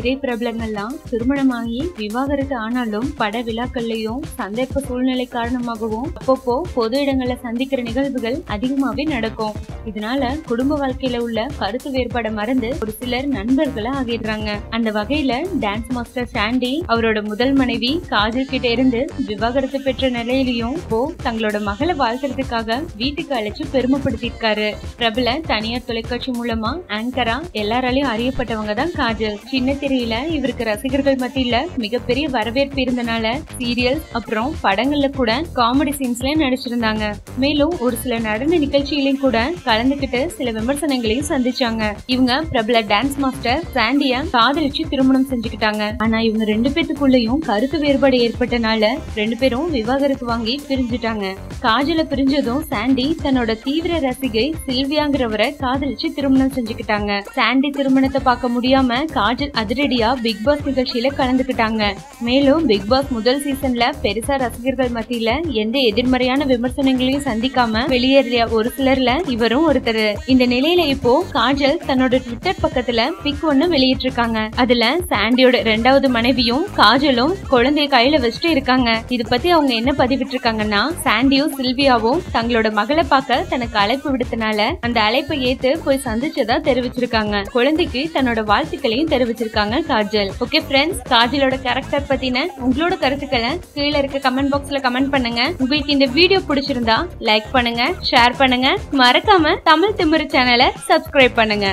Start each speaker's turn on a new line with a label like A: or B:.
A: திரைப்பிரபலங்கள்லாம் திருமணமாகி விவாகரத்து ஆனாலும் பட விழாக்கள்லயும் சந்தர்ப்ப சூழ்நிலை காரணமாகவும் அப்பப்போ பொது இடங்கள்ல சந்திக்கிற நிகழ்வுகள் அதிகமாவே நடக்கும். இதனால குடும்ப வாழ்க்கையில உள்ள கருத்து வேறுபாடை மறந்து ஒரு சிலர் நண்பர்களா ஆகிடுறாங்க. அந்த வகையில டான்ஸ் மாஸ்டர் சாண்டி அவரோட முதல் மனைவி காஜல் கிட்ட இருந்து விவாகரத்து பெற்ற நிலையிலையும் போ தங்களோட மகளை வாழ்த்துறதுக்காக வீட்டுக்கு அழைச்சு பெருமைப்படுத்திருக்காரு பிரபல தனியார் தொலைக்காட்சி மூலமா ஆங்கரா எல்லாராலையும் அறியப்பட்டவங்க தான் காஜல். சின்ன திரையில இவருக்கு ரசிகர்கள் மத்தியில மிகப்பெரிய வரவேற்பு இருந்தனால சீரியல் அப்புறம் படங்கள்ல கூட காமெடி சீன்ஸ்ல நடிச்சிருந்தாங்க. மேலும் ஒரு சில நடன நிகழ்ச்சிகளையும் கூட கலந்துகிட்டு சில விமர்சனங்களையும் சந்திச்சாங்க. இவங்க பிரபல டான்ஸ் மாஸ்டர் சாண்டிய காதலிச்சு திருமணம் செஞ்சுக்கிட்டாங்க. ஆனா இவங்க ரெண்டு பேத்துக்குள்ளயும் கருத்து வேறுபாடு ஏற்பட்டனால ரெண்டு பேரும் விவாகரத்து வாங்கி பிரிஞ்சுட்டாங்க. காஜல பிரிஞ்சதும் சாண்டி தன்னோட தீவிர ரசிகை சில்வியாங்கிறவரை காதலிச்சு திருமணம் செஞ்சுக்கிட்டாங்க. சாண்டி திருமணத்தை பார்க்க முடியாம காஜல் அதிரடியா பிக் பாஸ் நிகழ்ச்சியில கலந்துக்கிட்டாங்க. மேலும் பிக் பாஸ் முதல் சீசன்ல பெருசா ரசிகர்கள் மத்தியில எந்த எதிர்மறையான விமர்சனங்களையும் சந்திக்காம வெளியேறிய ஒரு சிலர்ல இவரும் ஒருத்தர். இந்த நிலையில இப்போ காஜல் தன்னோட ட்விட்டர் பக்கத்துல பிக் ஒண்ணு வெளியிட்டிருக்காங்க. அதுல சாண்டியோட ரெண்டாவது மனைவியும் காஜலும் குழந்தைய கையில வச்சுட்டு இருக்காங்க. இது பத்தி அவங்க என்ன பதிவிட்டிருக்காங்கன்னா சாண்டியும் சில்வியாவும் தங்களோட மகளை பார்க்க தனக்கு அழைப்பு விடுத்தனால அந்த அழைப்பை ஏத்து போய் சந்திச்சதா தெரிவிச்சிருக்காங்க. குழந்தைக்கு தன்னோட வாழ்த்துக்களையும் தெரிவிச்சிருக்காங்க. காஜல். ஓகே ஃப்ரெண்ட்ஸ் காஜலோட கேரக்டர் பத்தின உங்களோட கருத்துக்களை கீழே இருக்க கமெண்ட் பாக்ஸ்ல கமெண்ட் பண்ணுங்க. உங்களுக்கு இந்த வீடியோ பிடிச்சிருந்தா லைக் பண்ணுங்க ஷேர் பண்ணுங்க. மறக்காம தமிழ் திமிரு சேனலை சப்ஸ்கிரைப் பண்ணுங்க.